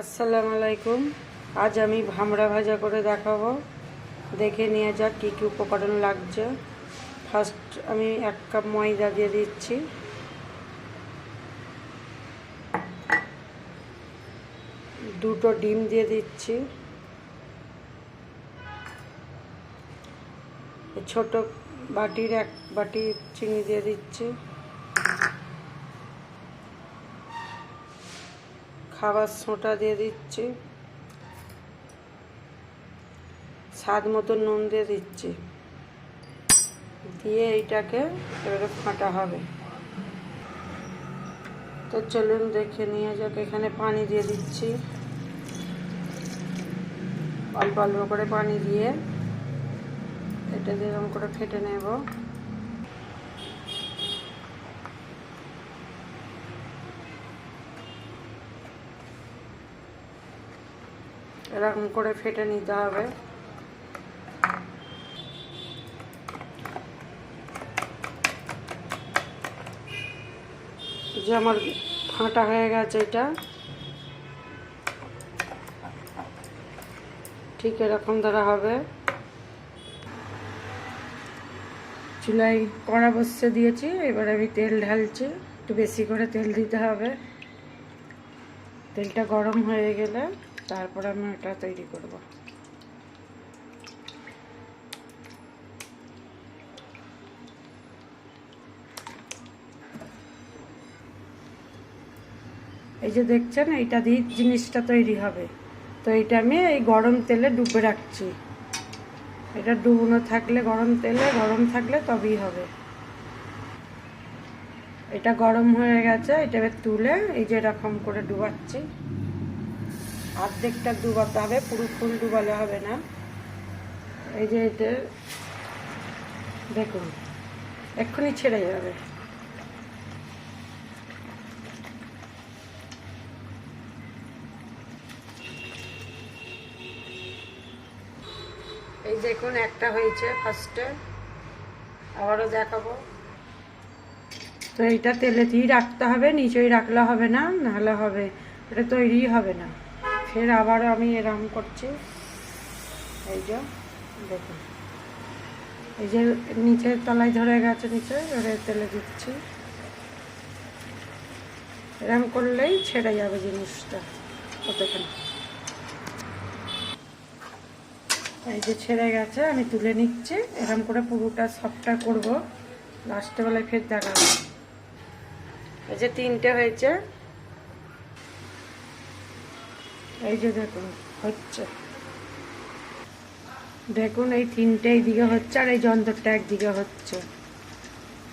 আসসালামু আলাইকুম। আজ আমি ভামড়া ভাজা করে দেখাবো। দেখে নিয়ে যাক কী কী উপকরণ লাগছে। ফার্স্ট আমি এক কাপ ময়দা দিয়ে দিচ্ছি। দুটো ডিম দিয়ে দিচ্ছি। ছোট বাটির এক বাটি চিনি দিয়ে দিচ্ছি। খাবার সোঁটা দিয়ে দিচ্ছি। স্বাদ মতো নুন দিয়ে দিচ্ছি। দিয়ে এইটাকে এবারে ফাটা হবে। তো চলুন দেখে নিয়ে যাক, এখানে পানি দিয়ে দিচ্ছি। অল্প অল্প করে পানি দিয়ে এটা দিয়ে করে ফেটে নেব। এরকম করে ফেটে নিতে হবে। যে আমার ফাঁটা হয়ে গেছে এটা। ঠিক এরকম ধরা হবে। চুলাই কড়া বসে দিয়েছি, এবার আমি তেল ঢালছি। একটু বেশি করে তেল দিতে হবে। তেলটা গরম হয়ে গেলে তারপর আমি এটা তৈরি করব। এই যে দেখছেন, এইটা দিয়ে জিনিসটা তৈরি হবে। তো এটা আমি এই গরম তেলে ডুবে রাখছি। এটা ডুবনো থাকলে গরম তেলে, গরম থাকলে তবেই হবে। এটা গরম হয়ে গেছে, এটা তুলে এই যে এরকম করে ডুবাচ্ছি। অর্ধেকটা ডুবাতে হবে, পুরো ফুল ডুবালে হবে না। এই যে এটা, দেখুন, এক্ষুনি ছেড়ে যাবে। এই দেখুন, একটা হয়েছে ফার্স্টে আবারও দেখাবো। তো এইটা তেলে দিয়ে রাখতে হবে, নিচেই রাখলে হবে না, নাহলে হবে, এটা তৈরি হবে না। ফের আবারও আমি এরম করছি। এই যে, দেখুন। এই যে নিচে তলায় ধরে গেছে নিচে ধরে তেলে দিচ্ছি। এরম করলেই ছেড়ে যাবে জিনিসটা। কতক্ষণ এই যে ছেড়ে গেছে, আমি তুলে নিচ্ছি। এরম করে পুরোটা সবটা করব। লাস্টে বেলায় ফের দেখাবো। এই যে তিনটে হয়েছে। এই যে দেখুন, হচ্ছে। দেখুন, এই তিনটে এইদিকে হচ্ছে আর এই যন্ত্রটা একদিকে হচ্ছে।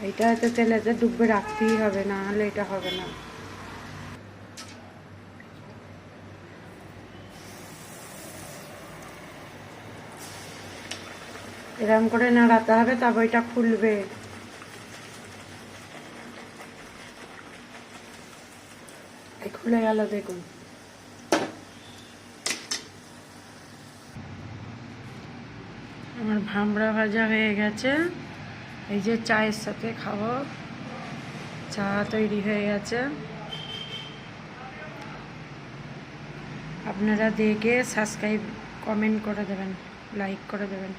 এইটা হয়তো তেলেতে ডুববে, রাখতেই হবে, না হলে এটা হবে না। এরম করে নাড়াতে হবে তারপর এটা খুলবে। খুলে গেল, দেখুন। আমার ভামড়া ভাজা হয়ে গেছে। এই যে চায়ের সাথে খাব। চা তৈরি হয়ে গেছে। আপনারা দেখে সাবস্ক্রাইব কমেন্ট করে দেবেন লাইক করে দেবেন।